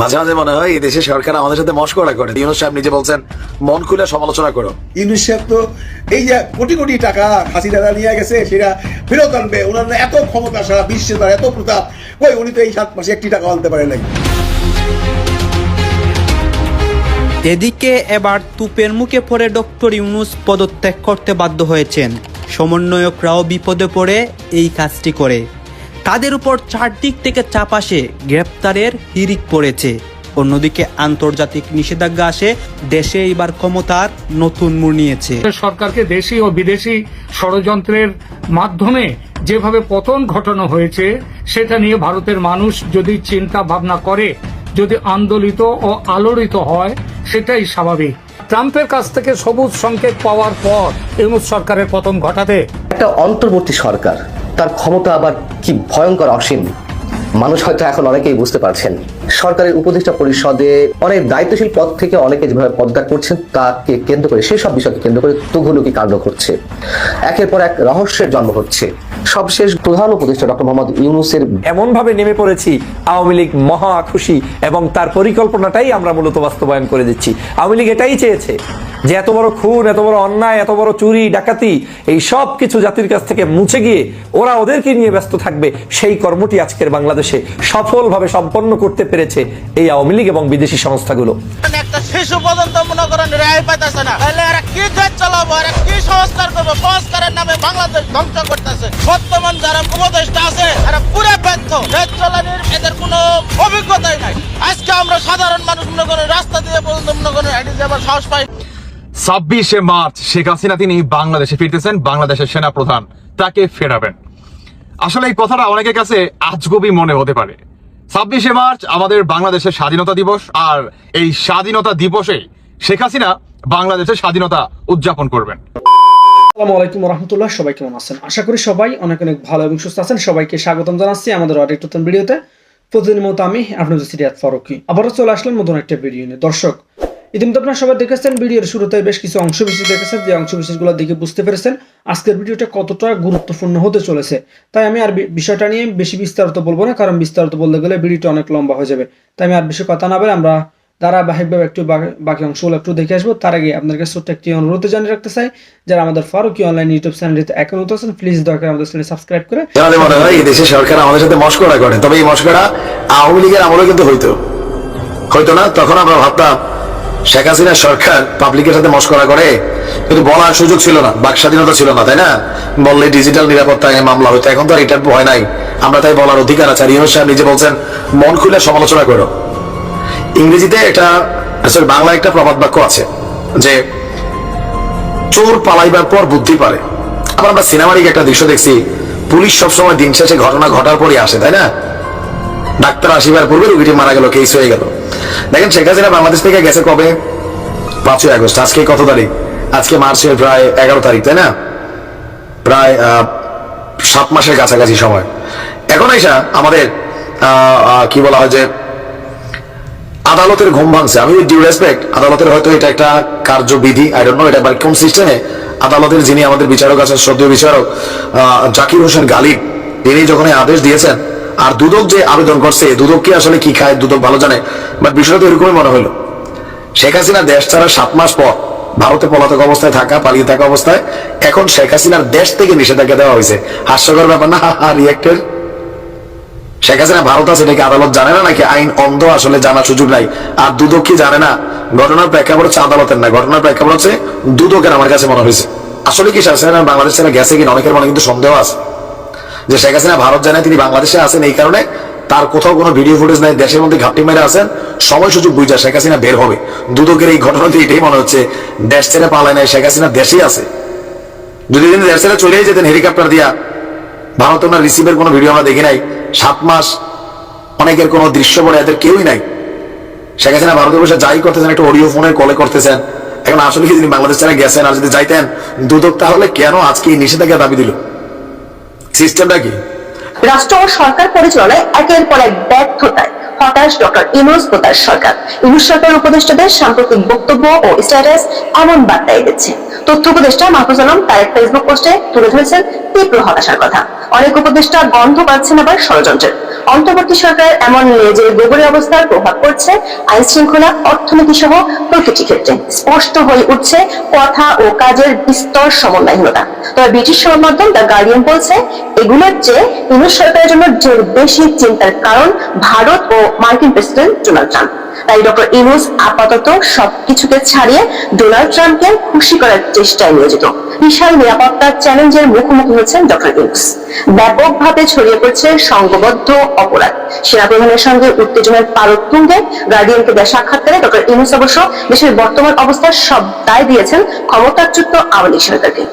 মাঝে মাঝে মনে হয় এই দেশের সরকার আমাদের সাথে মস্করা করে। ইউনুস সাহেব নিজে বলছেন মন খুলে সমালোচনা করো। ইউনিসেফ তো এই যে কোটি কোটি টাকা হাসিনারা নিয়ে গেছে সেটা ফেরত আনবে। ওনার এত ক্ষমতা সারা বিশ্বে তার এত প্রতাপ। ওই উনি তো এই সাত মাসে একটি টাকা আনতে পারে নাই। এদিকে এবার তুপের মুখে পড়ে ডক্টর ইউনুস পদত্যাগ করতে বাধ্য হয়েছেন। সমন্বয়করাও বিপদে পড়ে এই কাজটি করে। তাদের উপর চারদিক থেকে চাপ আসে গ্রেপ্তারের হিরিক পড়েছে। অন্যদিকে আন্তর্জাতিক নিষেধাজ্ঞা আসে দেশে এবার ক্ষমতার নতুন মোড় নিয়েছে। সরকারকে দেশি ও বিদেশি ষড়যন্ত্রের মাধ্যমে যেভাবে পতন ঘটানো হয়েছে সেটা নিয়ে ভারতের মানুষ যদি চিন্তা ভাবনা করে যদি আন্দোলিত ও আলোড়িত হয় সেটাই স্বাভাবিক। ট্রাম্পের কাছ থেকে সবুজ সংকেত পাওয়ার পর ইউনুস সরকারের পতন ঘটাতে একটা অন্তর্বর্তী সরকার তার ক্ষমতা আবার কি ভয়ঙ্কর অসীম? মানুষ হয়তো এখন অনেকেই বুঝতে পারছেন। সরকারের উপদেষ্টা পরিষদে অনেক দায়িত্বশীল পদ থেকে অনেকে যেভাবে পদত্যাগ করছেন, তাকে কেন্দ্র করে, সেসব বিষয়কে কেন্দ্র করে তুঘলুকি কাণ্ড ঘটছে? একের পর এক রহস্যের জন্ম হচ্ছে। সবশেষ প্রধান উপদেষ্টা ডক্টর মোহাম্মদ ইউনুসের এমন ভাবে নেমে পড়েছি, আওয়ামী লীগ মহা খুশি এবং তার পরিকল্পনাটাই আমরা মূলত বাস্তবায়ন করে দিচ্ছি। আওয়ামী লীগ এটাই চেয়েছে যে এত বড় খুন, এত বড় অন্যায়, এত বড় চুরি, ডাকাতি, এই সব কিছু জাতির কাছ থেকে মুছে গিয়ে ওরা ওদেরকে নিয়ে ব্যস্ত থাকবে। সেই কর্মটি আজকের বাংলাদেশে সফলভাবে সম্পন্ন করতে পেরেছে এই আওয়ামী লীগ এবং বিদেশি সংস্থাগুলো। একটা শিশু পর্যন্ত মনে করেন রেহাই পাইতেছে না। তাহলে এরা কি দেশ চালাবো? এরা কি সংস্কার করব? সংস্কারের নামে বাংলাদেশ ধ্বংস করতেছে। বর্তমান যারা উপদেষ্টা আছে এরা পুরো ব্যর্থ। দেশ চালানোর এদের কোনো অভিজ্ঞতাই নাই। আজকে আমরা সাধারণ মানুষ মনে করেন রাস্তা দিয়ে পর্যন্ত মনে করেন হেঁটে যাবার সাহস পাই ছাব্বিশে মার্চ শেখ হাসিনা তিনি বাংলাদেশে ফিরতেছেন বাংলাদেশের সেনা প্রধান তাকে ফেরাবেন। আসলে এই কথাটা অনেকের কাছে আজগবি মনে হতে পারে। ছাব্বিশে মার্চ আমাদের বাংলাদেশের স্বাধীনতা দিবস, আর এই স্বাধীনতা দিবসে শেখ হাসিনা বাংলাদেশের স্বাধীনতা উদযাপন করবেন। আলাইকুম সবাই কেমন আছেন? আশা করি সবাই অনেক অনেক ভালো এবং সুস্থ আছেন। সবাইকে স্বাগতম জানাচ্ছি আমাদের নতুন ভিডিওতে। প্রতিদিনের মতো আমি আপনার সিরিয়াত ফারুকি। আবারও চলে আসলাম নতুন একটা ভিডিও নিয়ে। দর্শক ইতিমধ্যে আপনারা সবাই দেখেছেন, ভিডিওর শুরুতে বেশ কিছু অংশ বিশেষ দেখেছেন। যে অংশ বিশেষগুলো দেখে বুঝতে পেরেছেন, আজকের ভিডিওটা কতটা গুরুত্বপূর্ণ হতে চলেছে। তাই আমি আর বিষয়টা নিয়ে বেশি বিস্তারিত বলব না, কারণ বিস্তারিত বলতে গেলে ভিডিওটা অনেক লম্বা হয়ে যাবে। তাই আমি আর বেশি কথা না বলে আমরা ধারাবাহিকভাবে একটু বাকি অংশগুলো একটু দেখে আসব। তার আগে আপনার কাছে ছোট্ট একটি অনুরোধ জানিয়ে রাখতে চাই, যারা আমাদের ফারুকি অনলাইন ইউটিউব চ্যানেলটিতে এখন হতে আছেন প্লিজ দয়া করে আমাদের চ্যানেল সাবস্ক্রাইব করে আমাদের মনে হয় এই দেশের সরকার আমাদের সাথে মস্করা করে, তবে এই মস্করা আওয়ামী লীগের আমলেও কিন্তু হইতো। হইতো না, তখন আমরা ভাবতাম শেখ হাসিনার সরকার পাবলিকের সাথে মস্করা করে, কিন্তু বলার সুযোগ ছিল না, বাক স্বাধীনতা ছিল না, তাই না? বললে ডিজিটাল নিরাপত্তায় মামলা হইতো, এখন তো আর এটার ভয় নাই। আমরা তাই বলার অধিকার আছে। আর ইউনুস সাহেব নিজে বলছেন, মন খুলে সমালোচনা করো। ইংরেজিতে এটা আসলে বাংলা একটা প্রবাদ বাক্য আছে যে, চোর পালাইবার পর বুদ্ধি পারে। আবার আমরা সিনেমারিক একটা দৃশ্য দেখছি, পুলিশ সবসময় দিন শেষে ঘটনা ঘটার পরই আসে, তাই না? ডাক্তার আসিবার পূর্বে রুগীটি মারা গেল কেস হয়ে গেল। দেখেন, শেখ হাসিনা বাংলাদেশ থেকে গেছে কবে? পাঁচই আগস্ট। আজকে কত তারিখ? আজকে মার্চের প্রায় এগারো তারিখ, তাই না? প্রায় সাত মাসের কাছাকাছি সময়। এখন এসা আমাদের কি বলা হয় যে, আদালতের ঘুম ভাঙছে। আমি ডিউ রেসপেক্ট আদালতের হয়তো এটা একটা কার্যবিধি আই ডোন্ট নো এটা বা কোন সিস্টেমে আদালতের যিনি আমাদের বিচারক আছেন, শ্রদ্ধেয় বিচারক জাকির হোসেন গালিব, তিনি যখন আদেশ দিয়েছেন আর দুদক যে আবেদন করছে দুদক কি আসলে কি খায়, দুদক ভালো জানে? বাট বিষয়টা তো এরকমই মনে হলো শেখ হাসিনা দেশ ছাড়া সাত মাস পর ভারতে পলাতক অবস্থায় থাকা, পালিয়ে থাকা অবস্থায় এখন শেখ হাসিনার দেশ থেকে নিষেধাজ্ঞা দেওয়া হয়েছে। হাস্যকর ব্যাপার না? রিয়েক্টের শেখ হাসিনা ভারত আছে নাকি আদালত জানে না নাকি আইন অন্ধ আসলে জানার সুযোগ নাই? আর দুদক কি জানে না? ঘটনার প্রেক্ষাপট হচ্ছে আদালতের না। ঘটনার প্রেক্ষাপট হচ্ছে দুদকের আমার কাছে মনে হয়েছে। আসলে কি শেখ হাসিনা বাংলাদেশ ছেড়ে গেছে কিনা অনেকের মনে কিন্তু সন্দেহ আছে। যে শেখ হাসিনা ভারত জানে তিনি বাংলাদেশে আছেন এই কারণে তার কোথাও কোনো ভিডিও ফুটেজ নাই, দেশের মধ্যে ঘাপটি মেরে আছেন, সময় সুযোগ বুঝা শেখ হাসিনা বের হবে। দুদকের এই ঘটনাতে এটাই মনে হচ্ছে, দেশ ছেড়ে পালায় নাই, শেখ হাসিনা দেশেই আছে। যদি তিনি দেশ ছেড়ে চলেই যেতেন হেলিকপ্টার দিয়া, ভারত ওনার রিসিভের কোনো ভিডিও আমরা দেখি নাই, সাত মাস অনেকের কোনো দৃশ্য বলে এদের কেউই নাই। শেখ হাসিনা ভারতে বসে যাই করতেছেন, একটা অডিও ফোনে কলে করতেছেন। এখন আসলে কি তিনি বাংলাদেশ ছেড়ে গেছেন, আর যদি যাইতেন, দুদক তাহলে কেন আজকে এই নিষেধাজ্ঞা দাবি দিল? সিস্টেমটা কি? রাষ্ট্র ও সরকার পরিচালনায় একের পর এক ব্যর্থতায় হতাশ ডক্টর ইনোজ ও সরকার। ইনুস সরকার উপদেষ্টাদের সাম্প্রতিক বক্তব্য ও স্ট্যাটাস এমন বার্তাই দিচ্ছে। তথ্য উপদেষ্টা মাহফুজ আলম তার ফেসবুক পোস্টে তুলে ধরেছেন তীব্র হতাশার কথা। অনেক উপদেষ্টা গন্ধ পাচ্ছেন আবার ষড়যন্ত্রের। অন্তর্বর্তী সরকারের এমন লেজে গোবরে অবস্থার প্রভাব পড়ছে। আইন শৃঙ্খলা অর্থনীতি সহ প্রতিটি ক্ষেত্রে স্পষ্ট হয়ে উঠছে কথা ও কাজের বিস্তর সমন্বয়হীনতা। তবে ব্রিটিশ সংবাদ মাধ্যম দ্য গার্ডিয়ান বলছে, এগুলোর চেয়ে ইংলিশ সরকারের জন্য যে বেশি চিন্তার কারণ ভারত ও মার্কিন প্রেসিডেন্ট ডোনাল্ড ট্রাম্প। তাই ডক্টর ইনুস আপাতত সবকিছুকে ছাড়িয়ে ডোনাল্ড ট্রাম্পকে খুশি করার চেষ্টায় নিয়োজিত। বিশাল নিরাপত্তার চ্যালেঞ্জের মুখোমুখি হচ্ছেন ডক্টর ইনুস ব্যাপকভাবে ছড়িয়ে পড়ছে সংঘবদ্ধ অপরাধ। সেনাপ্রধানের সঙ্গে উত্তেজনার পারদ তুঙ্গে গার্ডিয়ানকে দেওয়া সাক্ষাৎকারে ডক্টর ইনুস অবশ্য দেশের বর্তমান অবস্থার সব দায় দিয়েছেন ক্ষমতাচ্যুত আওয়ামী লীগ সরকারকে।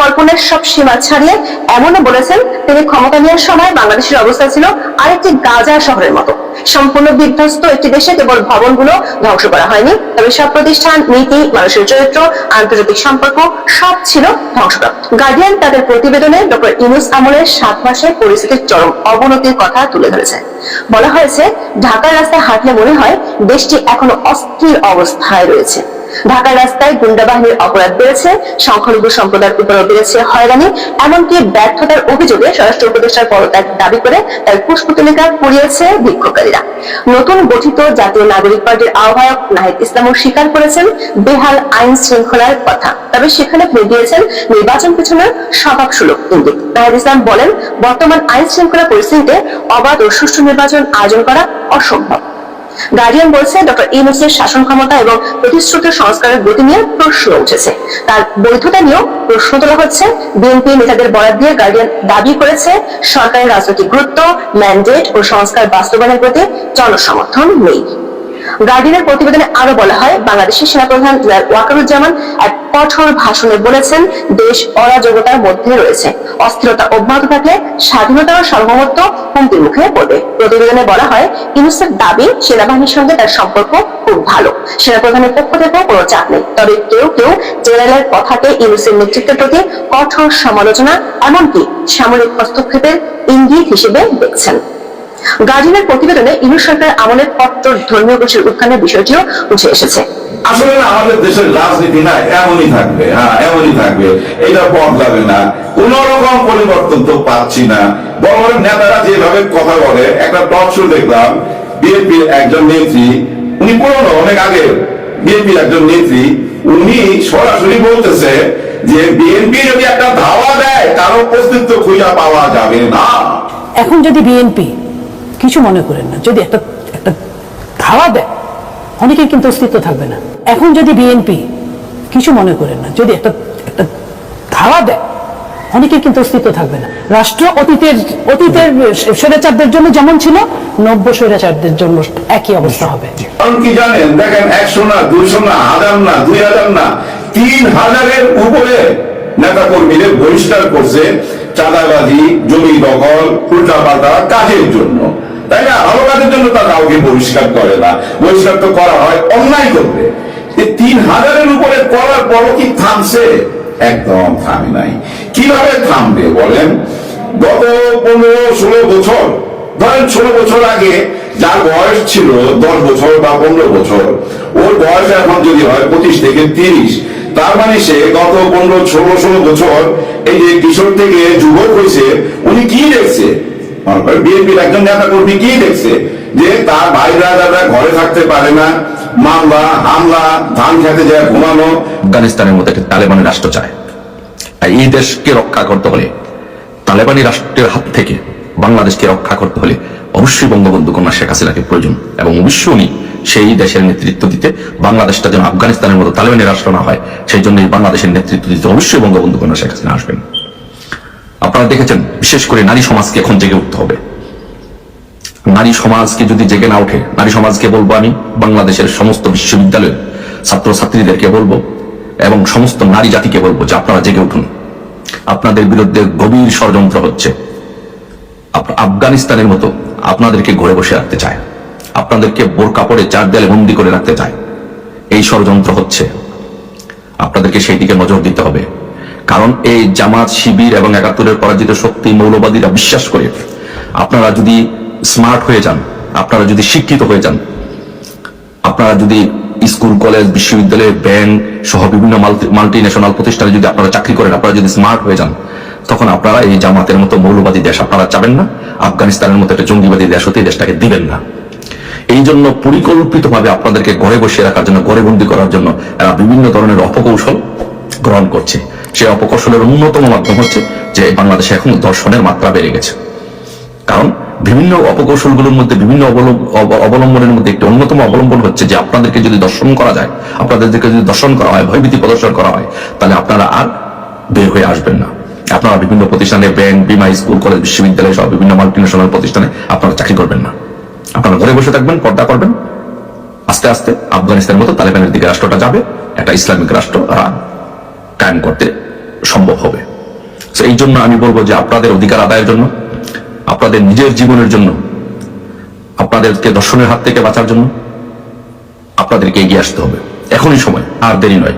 কল্পনার সব সীমা ছাড়িয়ে এমনও বলেছেন, তিনি ক্ষমতা নেওয়ার সময় বাংলাদেশের অবস্থা ছিল আরেকটি গাজা শহরের মতো। সম্পূর্ণ বিধ্বস্ত একটি দেশে কেবল ভবনগুলো ধ্বংস করা হয়নি, তবে সব প্রতিষ্ঠান, নীতি, মানুষের চরিত্র, আন্তর্জাতিক সম্পর্ক, সব ছিল ধ্বংসপ্রাপ্ত। গার্ডিয়ান তাদের প্রতিবেদনে ডক্টর ইনুস আমলের সাত মাসে পরিস্থিতির চরম অবনতির কথা তুলে ধরেছে। বলা হয়েছে, ঢাকার রাস্তায় হাঁটলে মনে হয় দেশটি এখনও অস্থির অবস্থায় রয়েছে। ঢাকার রাস্তায় গুন্ডা বাহিনীর অপরাধ বেড়েছে, সংখ্যালঘু সম্প্রদায়ের উপরও বেড়েছে হয়রানি, এমনকি ব্যর্থতার অভিযোগে স্বরাষ্ট্র উপদেষ্টার পদত্যাগ দাবি করে তার পুষ্পতলিকা পুড়িয়েছে বিক্ষোভকারীরা। নতুন গঠিত জাতীয় নাগরিক পার্টির আহ্বায়ক নাহিদ ইসলামও স্বীকার করেছেন বেহাল আইন শৃঙ্খলার কথা। তবে সেখানে তিনি দিয়েছেন নির্বাচন পিছনের স্বভাব সুলভ ইঙ্গিত। নাহিদ ইসলাম বলেন, বর্তমান আইন শৃঙ্খলা পরিস্থিতিতে অবাধ ও সুষ্ঠু নির্বাচন আয়োজন করা অসম্ভব। গার্ডিয়ান বলছে ডক্টর ইউনুসের শাসন ক্ষমতা এবং প্রতিশ্রুত সংস্কারের গতি নিয়ে প্রশ্ন উঠেছে। তার বৈধতা নিয়েও প্রশ্ন তোলা হচ্ছে। বিএনপি নেতাদের বরাদ দিয়ে গার্ডিয়ান দাবি করেছে, সরকারের রাজনৈতিক গুরুত্ব ম্যান্ডেট ও সংস্কার বাস্তবায়নের প্রতি জনসমর্থন নেই। গার্ডিয়ানের প্রতিবেদনে আরও বলা হয়, বাংলাদেশের সেনাপ্রধান জেনারেল ওয়াকারুজ্জামান এক কঠোর ভাষণে বলেছেন, দেশ অরাজকতার মধ্যে রয়েছে। অস্থিরতা অব্যাহত থাকলে স্বাধীনতা ও সার্বভৌমত্ব হুমকির মুখে পড়বে। প্রতিবেদনে বলা হয়, ইউনুসের দাবি সেনাবাহিনীর সঙ্গে তার সম্পর্ক খুব ভালো। সেনাপ্রধানের পক্ষ থেকে কোনো চাপ নেই। তবে কেউ কেউ জেনারেলের কথাকে ইউনুসের নেতৃত্বের প্রতি কঠোর সমালোচনা, এমনকি সামরিক হস্তক্ষেপের ইঙ্গিত হিসেবে দেখছেন। গার্ডিয়ানের প্রতিবেদনে ইনু সরকার আমলের কট্টর ধর্মীয় গোষ্ঠীর উত্থানের বিষয়টিও উঠে এসেছে। আসলে আমাদের দেশের রাজনীতি না এমনই থাকবে হ্যাঁ এমনই থাকবে। এটা বদলাবে না। কোন রকম পরিবর্তন তো পাচ্ছি না। বড় বড় নেতারা যেভাবে কথা বলে একটা টক শো দেখলাম বিএনপির একজন নেত্রী উনি পুরনো অনেক আগে বিএনপির একজন নেত্রী উনি সরাসরি বলতেছে যে বিএনপি যদি একটা ধাওয়া দেয় কারও অস্তিত্ব খুঁজে পাওয়া যাবে না। এখন যদি বিএনপি কিছু মনে করেন না। যদি একটা একটা ধাওয়া দেয়, অনেকের কিন্তু অস্তিত্ব থাকবে না। এখন যদি বিএনপি কিছু মনে করেন না, যদি একটা একটা ধাওয়া দেয়, অনেকের কিন্তু অস্তিত্ব থাকবে না। রাষ্ট্র অতীতের অতীতের স্বৈরাচারদের জন্য যেমন ছিল, নব্য স্বৈরাচারদের জন্য একই অবস্থা হবে। কারণ কি জানেন? দেখেন, একশো না, দুইশো না, হাজার না, দুই হাজার না, তিন হাজারের উপরে নেতা কর্মীদের বহিষ্কার করছে চাঁদাবাজি, জমি দখল উল্টা পাল্টা কাজের জন্য। তাই না? ভালো কাজের জন্য তার কাউকে বহিষ্কার করে না। বহিষ্কার তো করা হয়, অন্যায় করবে তিন হাজারের উপরে করার পরও কি থামছে? একদম থামে নাই। কীভাবে থামবে বলেন? গত পনেরো, ষোলো বছর, ধরেন ষোলো বছর আগে যার বয়স ছিল দশ বছর বা পনেরো বছর, ওর বয়স এখন যদি হয় পঁচিশ থেকে তিরিশ, তার মানে সে গত পনেরো, ষোলো ষোলো বছর এই যে কিশোর থেকে যুবক হয়েছে, উনি কি দেখছে? বিএনপির একজন নেতা কর্মী কি দেখছে? যে তার ভাই দাদারা ঘরে থাকতে পারে না, মামলা, হামলা, ধান খেতে যায়, ঘুমানো। আফগানিস্তানের মতো একটা তালেবানি রাষ্ট্র চায়। আর এই দেশকে রক্ষা করতে হলে, তালেবানি রাষ্ট্রের হাত থেকে বাংলাদেশকে রক্ষা করতে হলে অবশ্যই বঙ্গবন্ধু কন্যা শেখ হাসিনাকে প্রয়োজন। এবং অবশ্যই উনি সেই দেশের নেতৃত্ব দিতে, বাংলাদেশটা যেন আফগানিস্তানের মতো তালেবানি রাষ্ট্র না হয়, সেই জন্য বাংলাদেশের নেতৃত্ব দিতে অবশ্যই বঙ্গবন্ধু কন্যা শেখ হাসিনা আসবেন। আপনারা দেখেছেন, বিশেষ করে নারী সমাজকে এখন জেগে উঠতে হবে। নারী সমাজকে যদি জেগে না ওঠে, নারী সমাজকে বলব আমি, বাংলাদেশের সমস্ত বিশ্ববিদ্যালয়ের ছাত্র ছাত্রীদেরকে বলব এবং সমস্ত নারী জাতিকে বলব যে আপনারা জেগে উঠুন। আপনাদের বিরুদ্ধে গভীর ষড়যন্ত্র হচ্ছে। আফগানিস্তানের মতো আপনাদেরকে ঘরে বসে রাখতে চায়। আপনাদেরকে বোর কাপড়ে চার দেয়ালে বন্দি করে রাখতে চায়। এই ষড়যন্ত্র হচ্ছে। আপনাদেরকে সেই দিকে নজর দিতে হবে। কারণ এই জামাত, শিবির এবং একাত্তরের পরাজিত শক্তি মৌলবাদীরা বিশ্বাস করে। আপনারা যদি স্মার্ট হয়ে যান, আপনারা যদি শিক্ষিত হয়ে যান, আপনারা যদি স্কুল, কলেজ, বিশ্ববিদ্যালয় ব্যাংক সহ বিভিন্ন মাল্টি ন্যাশনাল প্রতিষ্ঠানে যদি আপনারা চাকরি করেন, আপনারা যদি স্মার্ট হয়ে যান, তখন আপনারা এই জামাতের মতো মৌলবাদী দেশ আপনারা চাবেন না। আফগানিস্তানের মতো একটা জঙ্গিবাদী দেশ হতে দেশটাকে দিবেন না। এই জন্য পরিকল্পিতভাবে আপনাদেরকে ঘরে বসিয়ে রাখার জন্য, ঘরে বন্দি করার জন্য, এরা বিভিন্ন ধরনের অপকৌশল গ্রহণ করছে। সেই অপকৌশলের অন্যতম মাধ্যম হচ্ছে যে বাংলাদেশে এখন দর্শনের মাত্রা বেড়ে গেছে। কারণ বিভিন্ন অপকৌশলগুলোর মধ্যে বিভিন্ন অবলম্বনের মধ্যে একটি অন্যতম অবলম্বন হচ্ছে যে আপনাদেরকে যদি দর্শন করা যায় আপনাদেরকে যদি দর্শন করা হয় ভয়ভীতি প্রদর্শন করা হয় তাহলে আপনারা আর বের হয়ে আসবেন না। আপনারা বিভিন্ন প্রতিষ্ঠানে ব্যাংক বিমা স্কুল কলেজ বিশ্ববিদ্যালয় সহ বিভিন্ন মাল্টিনেশনাল প্রতিষ্ঠানে আপনারা চাকরি করবেন না। আপনারা ঘরে বসে থাকবেন পর্দা করবেন। আস্তে আস্তে আফগানিস্তানের মতো তালেবানের দিকে রাষ্ট্রটা যাবে একটা ইসলামিক রাষ্ট্র আহ, কায়েম করতে সম্ভব হবে। এই জন্য আমি বলব যে আপনাদের অধিকার আদায়ের জন্য, আপনাদের নিজের জীবনের জন্য, আপনাদেরকে দর্শনের হাত থেকে বাঁচার জন্য আপনাদেরকে এগিয়ে আসতে হবে। এখনই সময়, আর দেরি নয়।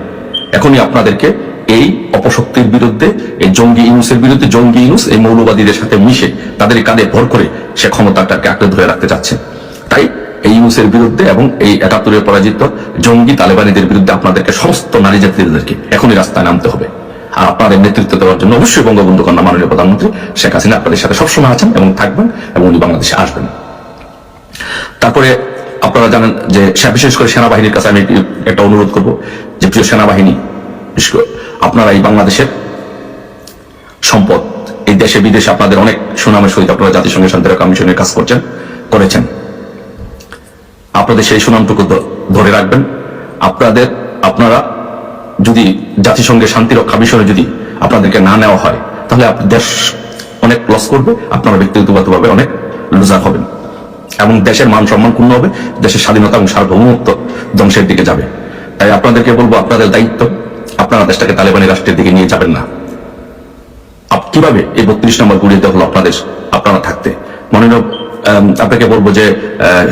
এখনই আপনাদেরকে এই অপশক্তির বিরুদ্ধে, এই জঙ্গি ইউনুসের বিরুদ্ধে, জঙ্গি ইউনুস এই মৌলবাদীদের সাথে মিশে তাদের কাঁধে ভর করে সে ক্ষমতাটাকে আঁকড়ে ধরে রাখতে চাচ্ছে। এই ইউনুসের বিরুদ্ধে এবং এই একাত্তরের পরাজিত জঙ্গি তালেবানিদের বিরুদ্ধে আপনাদেরকে সমস্ত নারী জাতিদেরকে এখনই রাস্তায় নামতে হবে। আর আপনাদের নেতৃত্ব দেওয়ার জন্য অবশ্যই বঙ্গবন্ধু কন্যা মাননীয় প্রধানমন্ত্রী শেখ হাসিনা আপনাদের সাথে সবসময় আছেন এবং থাকবেন এবং উনি বাংলাদেশে আসবেন। তারপরে আপনারা জানেন যে বিশেষ করে সেনাবাহিনীর কাছে আমি একটা অনুরোধ করব যে প্রিয় সেনাবাহিনী আপনারা এই বাংলাদেশের সম্পদ, এই দেশে বিদেশে আপনাদের অনেক সুনামের সহিত আপনারা জাতিসংঘের শান্তিরক্ষা কমিশনের কাজ করছেন, করেছেন। আপনাদের সেই সুনামটুকু ধরে রাখবেন। আপনাদের, আপনারা যদি জাতিসংঘের শান্তিরক্ষা মিশনে যদি আপনাদেরকে না নেওয়া হয়, তাহলে দেশ অনেক লস করবে, আপনারা ব্যক্তিগতভাবে অনেক লুজার হবেন। এবং দেশের মান সম্মান ক্ষুণ্ণ হবে, দেশের স্বাধীনতা এবং সার্বভৌমত্ব ধ্বংসের দিকে যাবে। তাই আপনাদেরকে বলব, আপনাদের দায়িত্ব, আপনারা দেশটাকে তালেবানি রাষ্ট্রের দিকে নিয়ে যাবেন না। কীভাবে এই বত্রিশ নম্বর গুলিতে হলো আপনাদের, আপনারা থাকতে? মনে আপনাকে বলব যে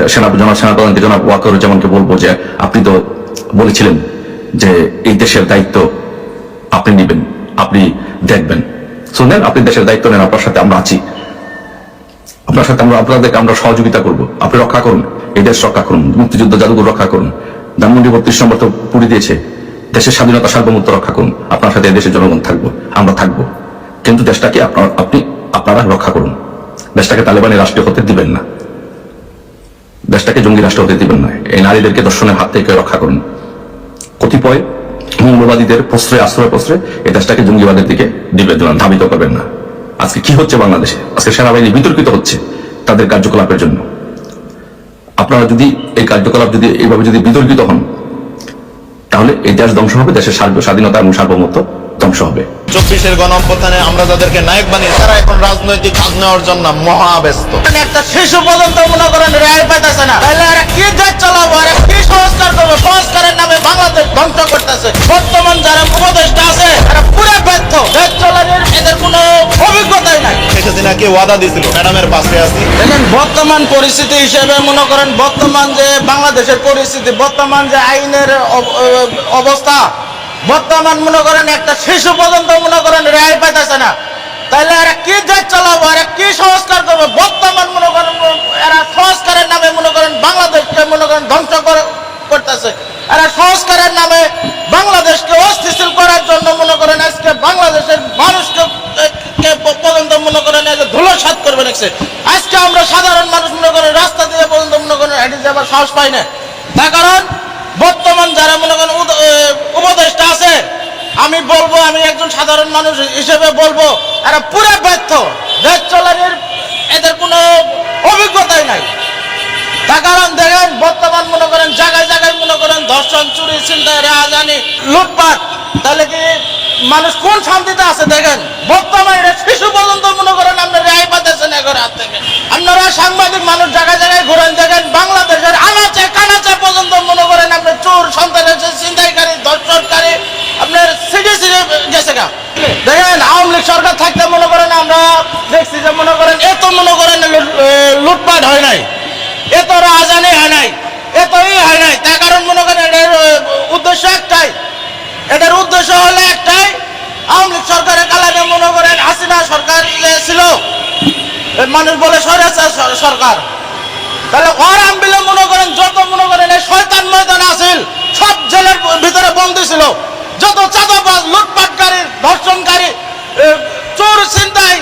সেনা, জনাব সেনাপ্রধানকে জনাব ওয়াকরুজ্জামানকে বলব যে, আপনি তো বলেছিলেন যে এই দেশের দায়িত্ব আপনি নেবেন, আপনি দেখবেন। শুনলেন আপনি দেশের দায়িত্ব নেন, আপনার সাথে আমরা আছি। আপনার সাথে আমরা, আপনাদেরকে আমরা সহযোগিতা করব। আপনি রক্ষা করুন, এই দেশ রক্ষা করুন, মুক্তিযুদ্ধ জাদুঘর রক্ষা করুন। ধানমন্ডি বত্রিশ নম্বর তো পুরি দিয়েছে। দেশের স্বাধীনতা, সার্বভৌমত্ব রক্ষা করুন। আপনার সাথে এই দেশের জনগণ থাকব, আমরা থাকব। কিন্তু দেশটাকে আপনার, আপনি, আপনারা রক্ষা করুন। দেশটাকে তালেবানি রাষ্ট্র হতে দিবেন না। দেশটাকে জঙ্গি রাষ্ট্র হতে দিবেন না। এই নারীদেরকে দর্শনের হাত থেকে রক্ষা করুন। কতিপয় মৌলবাদীদের প্রশ্রয়, আশ্রয়, প্রশ্রয় এই দেশটাকে জঙ্গিবাদের দিকে দিবে ধাবিত করবেন না। আজকে কি হচ্ছে বাংলাদেশে? আজকে সেনাবাহিনী বিতর্কিত হচ্ছে তাদের কার্যকলাপের জন্য। আপনারা যদি এই কার্যকলাপ যদি এইভাবে যদি বিতর্কিত হন, তাহলে এই দেশ ধ্বংস হবে, দেশের স্বাধীনতা এবং সার্বভৌমত্ব ধ্বংস হবে। চব্বিশের গণ অভ্যুত্থানে আমরা যাদেরকে নায়ক বানিয়ে তারা এখন রাজনৈতিক কাজ নেওয়ার জন্য মহাব্যস্ত। মানে একটা শিশু পর্যন্ত মনে করেন রেহাই পাইতেছে না। তাহলে এরা কি দেশ চালাবো এরা কি সংস্কার করবে? সংস্কারের নামে বাংলাদেশ ধ্বংস করতেছে। বর্তমান যারা উপদেষ্টা আছে এরা পুরো ব্যর্থ। দেশ চালানোর এদের কোনো অভিজ্ঞতাই নাই। ওয়াদা দিছিল? ম্যাডামের পাশে আছি। দেখেন বর্তমান পরিস্থিতি হিসেবে মনে করেন বর্তমান যে বাংলাদেশের পরিস্থিতি বর্তমান যে আইনের অবস্থা বর্তমান মনে করেন একটা শিশু পর্যন্ত মনে করেন রেহাই পাইতেছে না তাইলে এরা কি দেশ চালাবো এরা কি সংস্কার করবে বর্তমান মনে করেন এরা সংস্কারের নামে মনে করেন বাংলাদেশকে মনে করেন ধ্বংস করে- করতেছে এরা সংস্কারের নামে বাংলাদেশকে অস্থিতিশীল করার জন্য মনে করেন আজকে বাংলাদেশের মানুষকে পর্যন্ত মনে করেন ধুলোসাত করবে দেখছে আজকে আমরা সাধারণ মানুষ মনে করেন রাস্তা দিয়ে পর্যন্ত মনে করেন হেঁটে যাবার সাহস পাই না তার কারণ বর্তমান যারা মনে করেন উদ- এ, উপদেষ্টা আছে আমি বলব, আমি একজন সাধারণ মানুষ হিসেবে বলব, এরা পুরো ব্যর্থ। দেশ চলানোর এদের কোনো অভিজ্ঞতাই নাই। তার কারণ দেখেন বর্তমান মনে করেন, জায়গায় জায়গায় মনে করেন, ধর্ষণ, চুরি চিন্তায় রাহাজানি, লুটপাট। তাহলে কি মানুষ কোন শান্তিতে আছে দেখেন? বর্তমানে শিশু পর্যন্ত মনে করেন আপনার রেহাই পাতেছেন এগোর হাত থেকে। আপনারা সাংবাদিক মানুষ জায়গায় জায়গায় ঘুরেন, দেখেন বাংলাদেশের আনাচে কানাচে পর্যন্ত মনে করেন আপনার চোর সন্তানের চিন্তাইকারী ধর্ষণকারী আপনার সিডি গেছে গা। দেখেন, আওয়ামী লীগ সরকার থাকতে মনে করেন আমরা, দেখছি যে মনে করেন এত মনে করেন লুটপাট হয় নাই। এত রাজানি হয় নাই। এতই হয় নাই। তার কারণ মনে করেন এটার উদ্দেশ্য একটাই। এটার উদ্দেশ্য হলো একটাই, আওয়ামী লীগ সরকারের কালামে মনে করেন হাসিনা সরকার যে ছিল। মানুষ বলে স্বৈরাচার সর- সরকার। তাহলে ওর আমবিলে মনে করেন, যত মনে করেন এই শয়তান ময়দান আছিল, সব জেলের ভিতরে বন্দী ছিল। যত চাঁদাবাজ, লুটপাটকারী, ধর্ষণকারী চোর চিন্তাই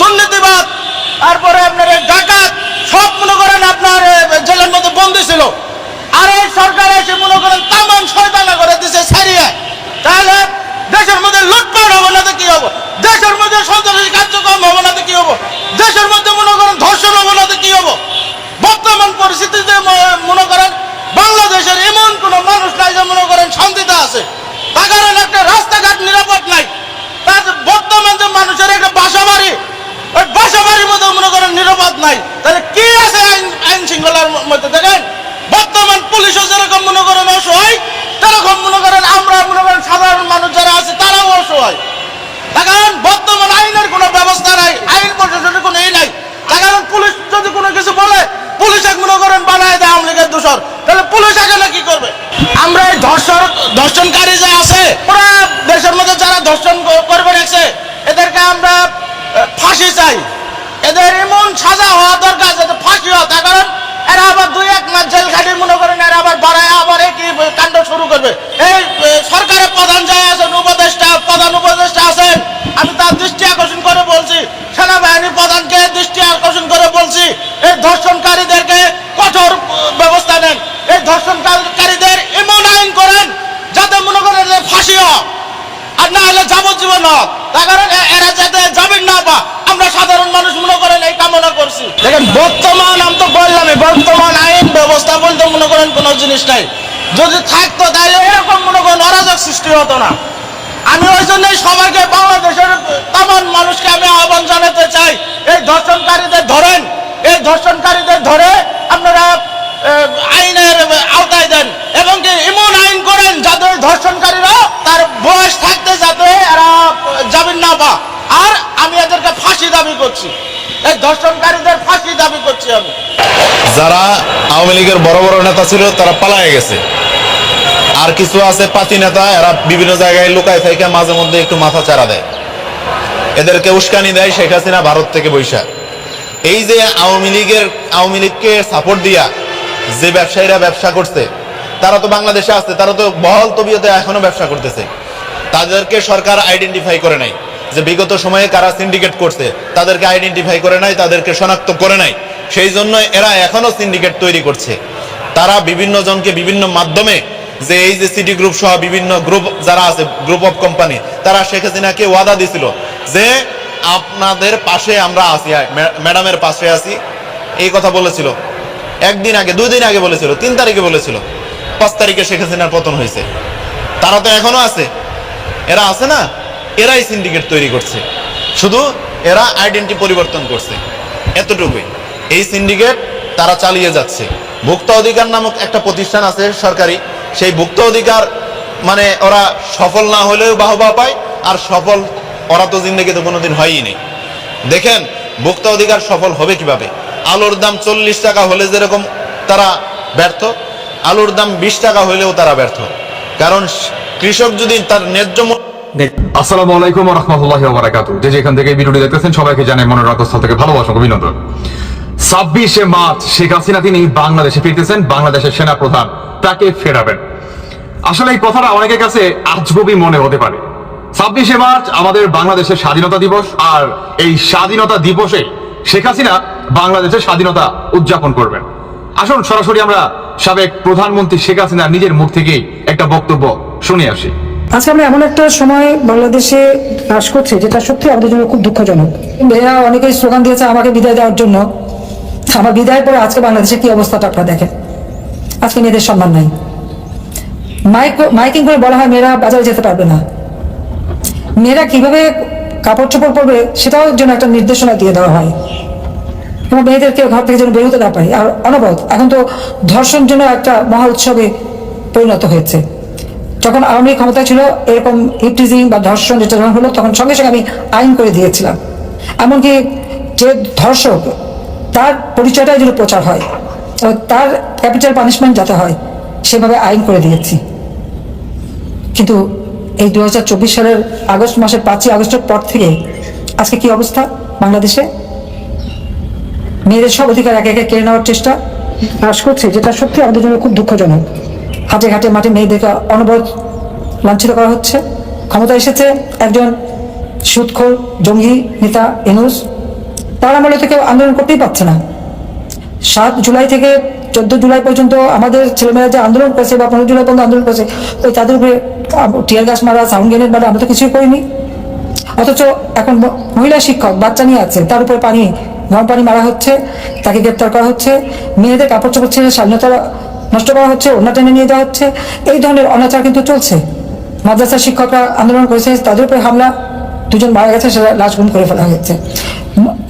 দুর্নীতিবাদ তারপরে আপনার ডাকাত, সব মনে করেন আপনার জেলের মধ্যে বন্দি ছিল। আর এই সরকার এসে মনে করেন তামাম শয়তানা করে দিছে ছাড়িয়ে। তাহলে দেশের মধ্যে লুটপাট হবে না তো কি হবে? দেশের মধ্যে সন্ত্রাসী কার্যক্রম হবে না তো কি হবে? দেশের মধ্যে মনে করেন ধর্ষণ হবে না তো কি হবে? বর্তমান পরিস্থিতিতে মনে করেন বাংলাদেশের এমন কোন মানুষ নাই যে মনে করেন শান্তিতে আছে তার কারণ একটা রাস্তাঘাট নিরাপদ নাই। তার বর্তমান যে মানুষের একটা বাসা বাড়ি ওই বাসা বাড়ির মধ্যে মনে করেন নিরাপদ নাই। তাহলে কি আছে আইন আইন শৃঙ্খলার মধ্যে দেখেন? বর্তমান পুলিশও যেরকম মনে করেন অসহায়, তেরকম মনে করেন আমরা মনে করেন সাধারণ মানুষ যারা আছে, তারাও অসহায়। কারণ বর্তমান আইনের কোনো ব্যবস্থা নাই, আইন প্রশাসনের কোনো এই নাই। কারণ পুলিশ যদি কোনো কিছু বলে, পুলিশ এক মনে করেন বানায় দেয় আওয়ামী লীগের দোষর, তাহলে পুলিশ এখানে কি করবে? আমরা এই ধর্ষণ, ধর্ষণকারী যে আছে, পুরা দেশের মধ্যে যারা ধর্ষণ করবে রাখছে, এদেরকে আমরা ফাঁসি চাই। এদের এমন সাজা হওয়া দরকার যাতে ফাঁসি হওয়া তার কারণ এরা আবার দুই এক মাস জেল মনে করেন, এরা আবার বাড়ায়, আবার একই কাণ্ড শুরু করবে। এই সরকারের প্রধান যাই আছেন, উপদেষ্টা, প্রধান উপদেষ্টা আছেন, আমি তার দৃষ্টি আকর্ষণ করে বলছি সেনাবাহিনী প্রধানকে দৃষ্টি আকর্ষণ করে বলছি, এই ধর্ষণকারীদেরকে কঠোর ব্যবস্থা নেন, এই ধর্ষণকারীদের এমন করেন, যাতে মনে করেন যে ফাঁসি হয় আর না হলে যাবজ্জীবন হোক। তার কারণ এরা যাতে যাবেন না বা আমরা সাধারণ মানুষ মনে এই কামনা করছি। দেখেন, বর্তমান আমি তো বললামই, বর্তমান আইন ব্যবস্থা বলতে মনে করেন কোনো জিনিস নাই। যদি থাকতো তাহলে এরকম মনে করেন অরাজক সৃষ্টি হতো না। আমি ওই জন্যই সবাইকে বাংলাদেশের তামান মানুষকে আমি আহ্বান জানাতে চাই, এই ধর্ষণকারীদের ধরেন, এই ধর্ষণকারীদের ধরে আপনারা আইনের আওতায় দেন এবং কি এমন আইন করেন ওই ধর্ষণকারীরা তার বয়স থাকতে যাতে এরা যাবেন না বা। আর আমি এদেরকে ফাঁসি দাবি করছি। এই যারা আওয়ামী লীগের বড় বড় নেতা ছিল, তারা পালায়ে গেছে। আর কিছু আছে পাতি নেতা, এরা বিভিন্ন জায়গায় লুকায় থেকে, মাঝে মধ্যে একটু মাথা চারা দেয়। এদেরকে উস্কানি দেয় শেখ হাসিনা ভারত থেকে বৈশা। এই যে আওয়ামী লীগের, আওয়ামী লীগকে সাপোর্ট দিয়া যে ব্যবসায়ীরা ব্যবসা করছে, তারা তো বাংলাদেশে আছে, তারা তো বহল তবিয়তে এখনও ব্যবসা করতেছে। তাদেরকে সরকার আইডেন্টিফাই করে নাই। যে বিগত সময়ে কারা সিন্ডিকেট করছে, তাদেরকে আইডেন্টিফাই করে নাই, তাদেরকে শনাক্ত করে নাই, সেই জন্য এরা এখনও সিন্ডিকেট তৈরি করছে। তারা বিভিন্ন জনকে বিভিন্ন মাধ্যমে যে এই যে সিটি গ্রুপ সহ বিভিন্ন গ্রুপ যারা আছে গ্রুপ অফ কোম্পানি তারা শেখ হাসিনাকে ওয়াদা দিছিল যে আপনাদের পাশে আমরা আছি ম্যাডামের পাশে আছি। এই কথা বলেছিল। একদিন আগে, দুই দিন আগে বলেছিল, তিন তারিখে বলেছিল। পাঁচ তারিখে শেখ হাসিনার পতন হয়েছে। তারা তো এখনও আছে। এরা আছে না? এরাই সিন্ডিকেট তৈরি করছে। শুধু এরা আইডেন্টি পরিবর্তন করছে। এতটুকুই। এই সিন্ডিকেট তারা চালিয়ে যাচ্ছে। ভুক্ত অধিকার নামক একটা প্রতিষ্ঠান আছে সরকারি। সেই ভুক্ত অধিকার মানে ওরা সফল না হলেও বাহবা পায়, আর সফল ওরা তো জিন্দগিতে কোনোদিন হয়ই নেই। দেখেন, ভুক্ত অধিকার সফল হবে কীভাবে? আলুর দাম চল্লিশ টাকা হলে যেরকম তারা ব্যর্থ, আলুর দাম বিশ টাকা হলেও তারা ব্যর্থ। কারণ কৃষক যদি তার ন্যায্য আসসালামু আলাইকুম রহমতুল্লাহ বারাকাতু যে যেখান থেকে ভিডিওটি দেখতেছেন, সবাইকে জানাই মনের রাখস্থল থেকে ভালোবাসা অভিনন্দন। ছাব্বিশে মার্চ, শেখ হাসিনা, তিনি বাংলাদেশে ফিরতেছেন, বাংলাদেশের সেনা প্রধান তাকে ফেরাবেন। আসলে এই কথাটা অনেকের কাছে মনে হতে পারে। ছাব্বিশে মার্চ, আমাদের বাংলাদেশের স্বাধীনতা দিবস, আর এই স্বাধীনতা দিবসে শেখ হাসিনা বাংলাদেশের স্বাধীনতা উদযাপন করবেন। আসুন সরাসরি আমরা সাবেক প্রধানমন্ত্রী শেখ হাসিনা নিজের মুখ থেকেই একটা বক্তব্য শুনে আসি। আজকে আমরা এমন একটা সময় বাংলাদেশে বাস করছি যেটা সত্যি আমাদের জন্য খুব দুঃখজনক। এরা অনেকেই স্লোগান দিয়েছে, আমাকে বিদায় দেওয়ার জন্য। আমার বিদায়ের পরে আজকে বাংলাদেশে কি অবস্থাটা আপনারা দেখেন? আজকে মেয়েদের সম্মান নাই। মাইক, মাইকিং করে বলা হয়, মেয়েরা বাজারে যেতে পারবে না। মেয়েরা কীভাবে কাপড় চোপড় পরবে সেটাও যেন একটা নির্দেশনা দিয়ে দেওয়া হয়। এবং মেয়েদেরকে ঘর থেকে যেন বেরোতে না পারে। আর অনবরত, এখন তো ধর্ষণ জন্য একটা মহা উৎসবে পরিণত হয়েছে। যখন আওয়ামী লীগ ক্ষমতায় ছিল, এরকম হিপটিজিং বা ধর্ষণ যেটা হলো, তখন সঙ্গে সঙ্গে আমি আইন করে দিয়েছিলাম। এমনকি যে ধর্ষক, তার পরিচয়টাই যেন প্রচার হয় তার ক্যাপিটাল পানিশমেন্ট যাতে হয়, সেভাবে আইন করে দিয়েছি। কিন্তু এই দু হাজার চব্বিশ সালের আগস্ট মাসের পাঁচই আগস্টের পর থেকে, আজকে কি অবস্থা বাংলাদেশে? মেয়েদের সব অধিকার একে একে কেড়ে নেওয়ার চেষ্টা। হ্রাস করছে, যেটা সত্যি আমাদের জন্য খুব দুঃখজনক। হাটে ঘাটে মাঠে মেয়েদেরকে অনবরত লাঞ্ছিত করা হচ্ছে। ক্ষমতা এসেছে একজন সুদখোর জঙ্গি নেতা এনুস তার আমলে কেউ আন্দোলন করতেই পারছে না। সাত জুলাই থেকে চোদ্দ জুলাই পর্যন্ত আমাদের ছেলেমেয়েরা যে আন্দোলন করেছে বা পনেরো জুলাই পর্যন্ত আন্দোলন করেছে, ওই তাদের উপরে টিয়ার গাছ মারা, সাউন্ড গ্রেনেড মারা, আমরা তো কিছুই করিনি। অথচ এখন মহিলা শিক্ষক, বাচ্চা নিয়ে আছে, তার উপরে পানি, গরম পানি মারা হচ্ছে, তাকে গ্রেপ্তার করা হচ্ছে। মেয়েদের কাপড় চোপড় ছেড়ে স্বাধীনতা নষ্ট করা হচ্ছে অন্য টেনে নিয়ে যাওয়া হচ্ছে। এই ধরনের অনাচার কিন্তু চলছে। মাদ্রাসার শিক্ষকরা আন্দোলন করেছে, তাদের উপরে হামলা। দুজন মারা গেছে, সেটা লাশ গুম করে ফেলা হয়েছে।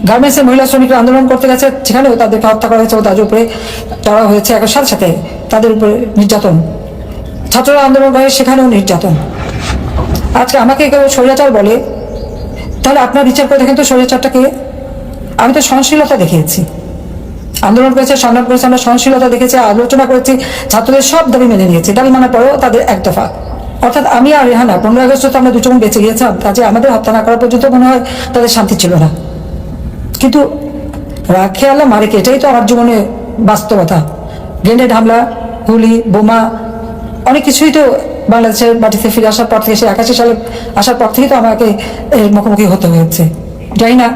গার্মেন্টসের মহিলা শ্রমিকরা আন্দোলন করতে গেছে, সেখানেও তাদেরকে হত্যা করা হয়েছে ও তাদের উপরে চড়া হয়েছে একের সাথে সাথে তাদের উপরে নির্যাতন। ছাত্ররা আন্দোলন করে, সেখানেও নির্যাতন। আজকে আমাকে কেউ স্বৈরাচার বলে, তাহলে আপনার বিচার করে দেখেন তো স্বৈরাচারটা কে আমি তো সহনশীলতা দেখিয়েছি। আন্দোলন করেছে, সংগ্রাম করেছে, আমরা সহনশীলতা দেখেছি, আলোচনা করেছি, ছাত্রদের সব দাবি মেনে নিয়েছি। দাবি মানার পরেও তাদের এক দফা। অর্থাৎ আমি আর রেহানা পনেরো আগস্ট তো আমরা দুজন বেঁচে গিয়েছিলাম, কাজে আমাদের হত্যা না করা পর্যন্ত মনে হয় তাদের শান্তি ছিল না। কিন্তু রাখে আল্লাহ মারেকে এটাই তো আমার জীবনে বাস্তবতা। গ্রেনেড হামলা, গুলি, বোমা, অনেক কিছুই তো বাংলাদেশের মাটিতে ফিরে আসার পর থেকে সে একাশি সালে আসার পর থেকেই তো আমাকে এর মুখোমুখি হতে হয়েছে। জানি না,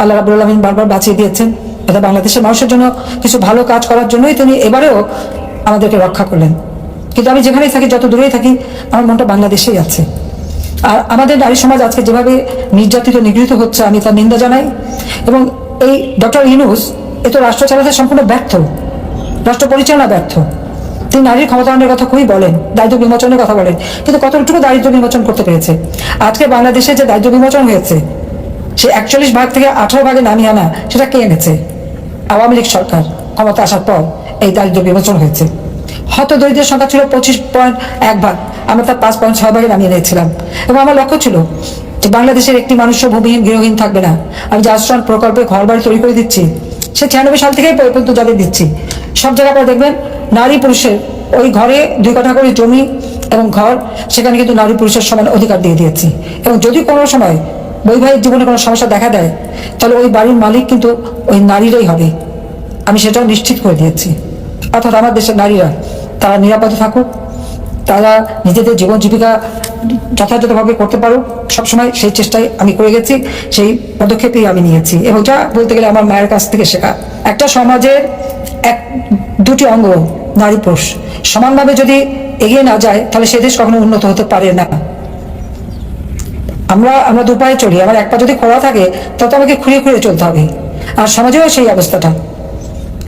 আল্লাহ রাবুল আলমিন বারবার বাঁচিয়ে দিয়েছেন। এটা বাংলাদেশের মানুষের জন্য কিছু ভালো কাজ করার জন্যই তিনি এবারেও আমাদেরকে রক্ষা করলেন। কিন্তু আমি যেখানেই থাকি, যত দূরেই থাকি, আমার মনটা বাংলাদেশেই আছে। আর আমাদের নারী সমাজ আজকে যেভাবে নির্যাতিত, নিগৃহীত হচ্ছে, আমি তার নিন্দা জানাই। এবং এই ডক্টর ইনুস এ তো রাষ্ট্র চালাতে সম্পূর্ণ ব্যর্থ। রাষ্ট্র পরিচালনা ব্যর্থ। তিনি নারীর ক্ষমতায়নের কথা খুবই বলেন দারিদ্র বিমোচনের কথা বলেন, কিন্তু কতটুকু দারিদ্র বিমোচন করতে পেরেছে? আজকে বাংলাদেশে যে দারিদ্র বিমোচন হয়েছে, সে একচল্লিশ ভাগ থেকে আঠারো ভাগে নামিয়ে আনা, সেটা কে এনেছে? আওয়ামী লীগ সরকার ক্ষমতা আসার পর এই দারিদ্র বিমোচন হয়েছে। হত দরিদ্রের সংখ্যা ছিল পঁচিশ পয়েন্ট এক ভাগ। আমরা তার পাঁচ পয়েন্ট ছয় ভাগে নামিয়ে নিয়েছিলাম। এবং আমার লক্ষ্য ছিল যে বাংলাদেশের একটি মানুষও ভূমিহীন গৃহহীন থাকবে না। আমি যে আশ্রম প্রকল্পে ঘর বাড়ি তৈরি করে দিচ্ছি, সে ছিয়ানব্বই সাল থেকেই পর্যন্ত যাদের দিচ্ছি, সব জায়গায় আপনারা দেখবেন নারী পুরুষের ওই ঘরে দুই কাঠা করে জমি এবং ঘর, সেখানে কিন্তু নারী পুরুষের সমান অধিকার দিয়ে দিয়েছি। এবং যদি কোনো সময় বৈবাহিক জীবনে কোনো সমস্যা দেখা দেয়? তাহলে ওই বাড়ির মালিক কিন্তু ওই নারীরাই হবে। আমি সেটাও নিশ্চিত করে দিয়েছি। অর্থাৎ আমার দেশের নারীরা, তারা নিরাপদে থাকুক, তারা নিজেদের জীবন জীবিকা যথাযথভাবে করতে পারুক, সবসময় সেই চেষ্টায় আমি করে গেছি, সেই পদক্ষেপই আমি নিয়েছি। এবং যা বলতে গেলে আমার মায়ের কাছ থেকে শেখা, একটা সমাজের এক, দুটি অঙ্গ নারী পুরুষ সমানভাবে যদি এগিয়ে না যায়, তাহলে সে দেশ কখনো উন্নত হতে পারে না। আমরা আমরা দুপায়ে চলি আমার এক পা যদি খোলা থাকে, তত আমাকে খুঁড়িয়ে খুঁড়িয়ে চলতে হবে। আর সমাজেও সেই অবস্থাটা।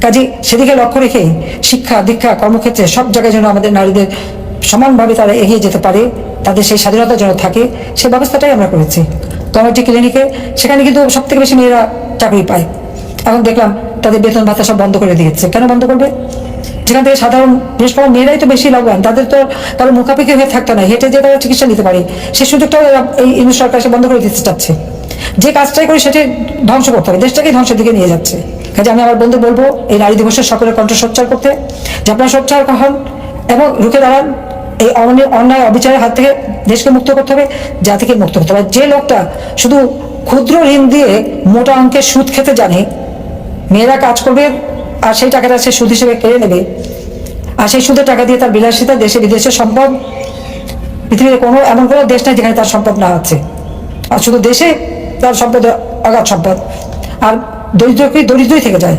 কাজে সেদিকে লক্ষ্য রেখে শিক্ষা, দীক্ষা, কর্মক্ষেত্রে সব জায়গায় যেন আমাদের নারীদের সমানভাবে তারা এগিয়ে যেতে পারে, তাদের সেই স্বাধীনতা যেন থাকে সেই ব্যবস্থাটাই আমরা করেছি। কমিটি ক্লিনিকে, সেখানে কিন্তু সব থেকে বেশি মেয়েরা চাকরি পায়। এখন দেখলাম তাদের বেতন ভাতা সব বন্ধ করে দিয়েছে। কেন বন্ধ করবে? যেখান থেকে সাধারণ বিশেষ করে মেয়েরাই তো বেশি লাভবান, তাদের তো কারও মুখাপেক্ষি হয়ে থাকতে না, হেঁটে যে তারা চিকিৎসা নিতে পারে। সেই সুযোগটাও এই ইন্দু সরকার সে বন্ধ করে দিতে চাচ্ছে। যে কাজটাই করে সেটি ধ্বংস করতে হবে দেশটাকে ধ্বংসের দিকে নিয়ে যাচ্ছে। কাজে আমি আমার বন্ধু বলব, এই নারী দিবসের সকলের কণ্ঠ সোচ্চার করতে, যে আপনারা সোচ্চার হন এবং রুখে দাঁড়ান, এই অন্যায় অবিচারের হাত থেকে দেশকে মুক্ত করতে হবে, জাতিকে মুক্ত করতে হবে। যে লোকটা শুধু ক্ষুদ্র ঋণ দিয়ে মোটা অঙ্কের সুদ খেতে জানে, মেয়েরা কাজ করবে আর সেই টাকাটা সে সুদ হিসেবে কেড়ে নেবে। আর সেই সুদের টাকা দিয়ে তার বিলাসিতা দেশে বিদেশে সম্পদ পৃথিবীর কোনো এমন কোনো দেশ নেই যেখানে তার সম্পদ না আছে। আর শুধু দেশে তার সম্পদ, অগাধ সম্পদ। আর দরিদ্রকে দরিদ্রই থেকে যায়?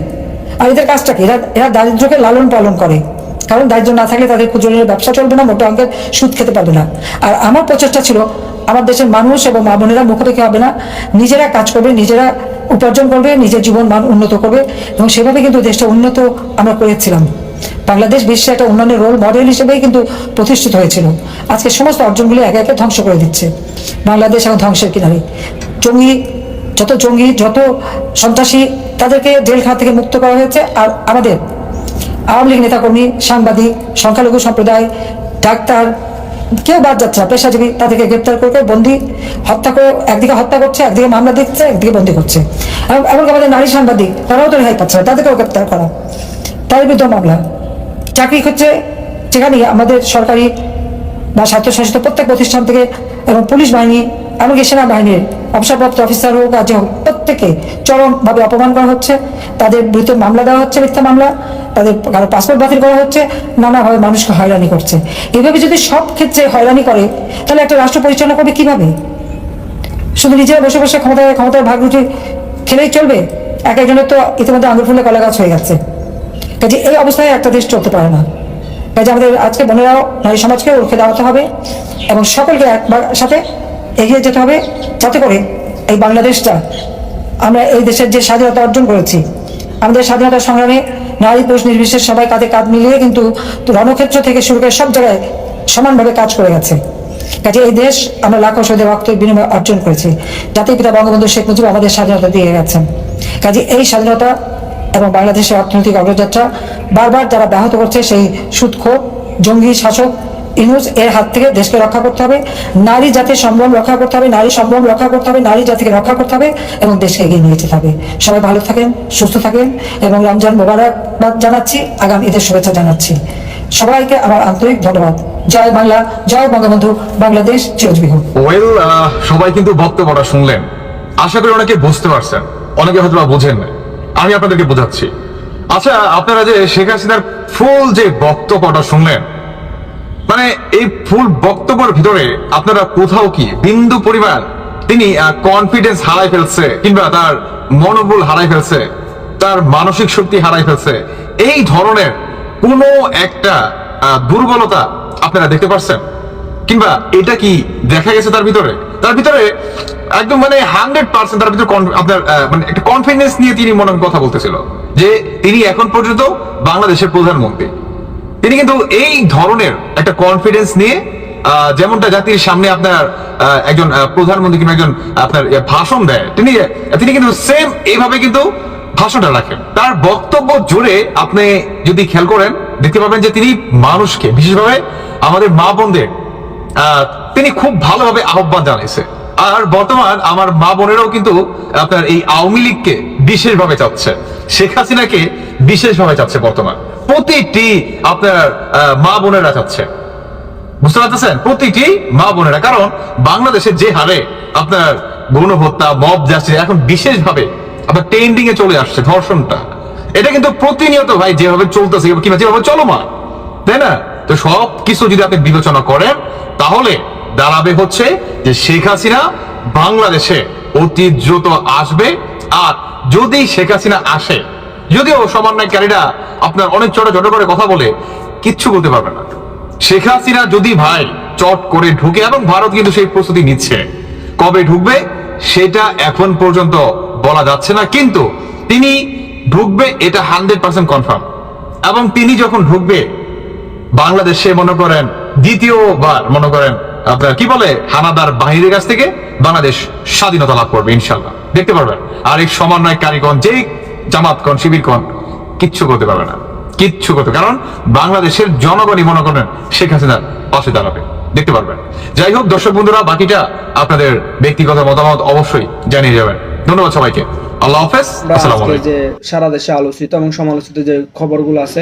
আর এদের কাজটা কি? এরা এরা দারিদ্রকে লালন পালন করে। কারণ দারিদ্র না থাকলে তাদের ঋণের ব্যবসা চলবে না, মোটা অঙ্কের সুদ খেতে পারবে না। আর আমার প্রচেষ্টা ছিল আমার দেশের মানুষ এবং মা বোনেরা মুখ দেখে হবে না। নিজেরা কাজ করবে, নিজেরা উপার্জন করবে, নিজের জীবন মান উন্নত করবে এবং সেভাবে কিন্তু দেশটা উন্নত আমরা করেছিলাম। বাংলাদেশ বিশ্বে একটা উন্নয়নের রোল মডেল হিসেবেই কিন্তু প্রতিষ্ঠিত হয়েছিল। আজকে সমস্ত অর্জনগুলি একে একে ধ্বংস করে দিচ্ছে। বাংলাদেশ এখন ধ্বংসের কিনারে। জঙ্গি, যত জঙ্গি, যত সন্ত্রাসী, তাদেরকে জেলখানা থেকে মুক্ত করা হয়েছে। আর আমাদের আওয়ামী লীগ নেতাকর্মী, সাংবাদিক, সংখ্যালঘু সম্প্রদায়, ডাক্তার কেউ বাদ যাচ্ছে না। পেশাজীবী তাদেরকে গ্রেপ্তার করে বন্দি, হত্যা করে, একদিকে হত্যা করছে, একদিকে মামলা দিচ্ছে, একদিকে বন্দি করছে। এমনকি আমাদের নারী সাংবাদিক, তারাও তো রেহাই পাচ্ছে না, তাদেরকেও গ্রেপ্তার করা। তার বিরুদ্ধে মামলা। চাকরি হচ্ছে যেখানে আমাদের সরকারি বা স্বায়ত্তশাসিত প্রত্যেক প্রতিষ্ঠান থেকে এবং পুলিশ বাহিনী, এমনকি সেনাবাহিনীর অবসরপ্রাপ্ত অফিসার হোক যে হোক, প্রত্যেকে চরমভাবে অপমান করা হচ্ছে। তাদের বিরুদ্ধে মামলা দেওয়া হচ্ছে মিথ্যা মামলা। তাদের কারও পাসপোর্ট বাতিল করা হচ্ছে নানাভাবে মানুষকে হয়রানি করছে। এভাবে যদি সব ক্ষেত্রে হয়রানি করে, তাহলে একটা রাষ্ট্র পরিচালনা করবে কীভাবে? শুধু নিজেরা বসে বসে ক্ষমতায়, ক্ষমতার ভাগ রুটি খেলেই চলবে? এক একজনের তো ইতিমধ্যে আঙুল ফুলে কলা গাছ হয়ে যাচ্ছে কাজে এই অবস্থায় একটা দেশ চলতে পারে না। কাজে আমাদের আজকে বোনেরাও, নারী সমাজকে রুখে দাঁড়াতে হবে এবং সকলকে একবার সাথে এগিয়ে যেতে হবে যাতে করে এই বাংলাদেশটা, আমরা এই দেশের যে স্বাধীনতা অর্জন করেছি, আমাদের স্বাধীনতা সংগ্রামে নারী, পুরুষ, নির্বিশেষ সবাই কাঁধে কাঁধ মিলিয়ে কিন্তু রণক্ষেত্র থেকে শুরু করে সব জায়গায় সমানভাবে কাজ করে গেছে। কাজে এই দেশ আমরা লাখো শহীদের রক্তের বিনিময় অর্জন করেছি। জাতির পিতা বঙ্গবন্ধু শেখ মুজিব আমাদের স্বাধীনতা দিয়ে গেছেন। কাজে এই স্বাধীনতা এবং বাংলাদেশের অর্থনৈতিক অগ্রযাত্রা বারবার যারা ব্যাহত করছে সেই সুৎখ জঙ্গি শাসক ইনুস এর হাত থেকে দেশকে রক্ষা করতে হবে, নারী জাতির সম্ভ্রম রক্ষা করতে হবে, নারী সম্ভ্রম রক্ষা করতে হবে, নারী জাতিকে রক্ষা করতে হবে এবং দেশকে এগিয়ে নিয়ে যেতে হবে। সবাই ভালো থাকেন, সুস্থ থাকেন এবং রমজান মোবারকবাদ জানাচ্ছি, আগাম ঈদের শুভেচ্ছা জানাচ্ছি। সবাইকে আমার আন্তরিক ধন্যবাদ। জয় বাংলা, জয় বঙ্গবন্ধু, বাংলাদেশ চিরজীবী ওয়েল সবাই কিন্তু বক্তব্যটা শুনলেন। আশা করি অনেকে বুঝতে পারছেন, অনেকে হয়তো বোঝেন আমি আপনাদেরকে বোঝাচ্ছি। আচ্ছা আপনারা যে শেখ হাসিনার ফুল যে বক্তব্যটা শুনলেন মানে এই ফুল বক্তব্যের ভিতরে আপনারা কোথাও কি বিন্দু পরিমাণ তিনি কনফিডেন্স হারাই ফেলছে কিংবা তার মনোবল হারাই ফেলছে, তার মানসিক শক্তি হারাই ফেলছে, এই ধরনের কোনো একটা দুর্বলতা আপনারা দেখতে পারছেন? কিংবা এটা কি দেখা গেছে তার ভিতরে? তার ভিতরে একদম মানে হান্ড্রেড পার্সেন্ট তার ভিতরে আপনার মানে একটা কনফিডেন্স নিয়ে তিনি মনে কথা বলতেছিল যে তিনি এখন পর্যন্ত বাংলাদেশের প্রধানমন্ত্রী। তিনি কিন্তু এই ধরনের একটা কনফিডেন্স নিয়ে যেমনটা জাতির সামনে আপনার একজন প্রধানমন্ত্রী কিংবা একজন আপনার ইয়ে, ভাষণ দেয় তিনি তিনি কিন্তু সেম এইভাবে কিন্তু ভাষণটা রাখেন। তার বক্তব্য জুড়ে আপনি যদি খেয়াল করেন দেখতে পাবেন যে তিনি মানুষকে বিশেষভাবে আমাদের মা বোনদের তিনি খুব ভালোভাবে আহ্বান জানাইছে আর বর্তমান আমার মা বোনেরাও কিন্তু আপনার এই আওয়ামী লীগকে বিশেষভাবে চাচ্ছে। শেখ হাসিনাকে বিশেষভাবে চাচ্ছে বর্তমান। প্রতিটি আপনার মা বোনেরা চাচ্ছে। বুঝতে পারতেছেন? প্রতিটি মা বোনেরা। কারণ বাংলাদেশে যে হারে আপনার গণহত্যা, মব যাচ্ছে, এখন বিশেষভাবে আপনার ট্রেন্ডিং এ চলে আসছে ধর্ষণটা। এটা কিন্তু প্রতিনিয়ত ভাই যেভাবে চলতেছে, কিংবা যেভাবে চলমান। তাই না? তো সব কিছু যদি আপনি বিবেচনা করেন, তাহলে দাঁড়াবে হচ্ছে যে শেখ হাসিনা বাংলাদেশে অতি দ্রুত আসবে। আর যদি শেখ হাসিনা আসে, যদিও সমন্বয়কারীরা আপনার অনেক ছোট ছোট করে কথা বলে, কিচ্ছু বলতে পারবে না। শেখ হাসিনা যদি ভাই চট করে ঢুকে, এবং ভারত কিন্তু সেই প্রস্তুতি নিচ্ছে, কবে ঢুকবে সেটা এখন পর্যন্ত বলা যাচ্ছে না, কিন্তু তিনি ঢুকবে এটা হান্ড্রেড পার্সেন্ট কনফার্ম। এবং তিনি যখন ঢুকবে, বাংলাদেশে মনে করেন দ্বিতীয়বার মনে করেন আপনার কি বলে? হানাদার বাহিনীর কাছ থেকে বাংলাদেশ স্বাধীনতা লাভ করবে ইনশাল্লাহ দেখতে পারবেন। আর এই সমন্বয় কারিগণ যেই জামাতগণ শিবিরগণ কিচ্ছু করতে পারবে না। কিচ্ছু করতে কারণ বাংলাদেশের জনগণই মনে করেন শেখ হাসিনার পাশে দাঁড়াবে। দেখতে পারবেন। যাই হোক দর্শক বন্ধুরা বাকিটা আপনাদের ব্যক্তিগত মতামত অবশ্যই জানিয়ে যাবেন। ধন্যবাদ সবাইকে। আল্লাহ হাফেজ। আসসালামু আলাইকুম। যে সারা দেশে আলোচিত এবং সমালোচিত যে খবরগুলো আছে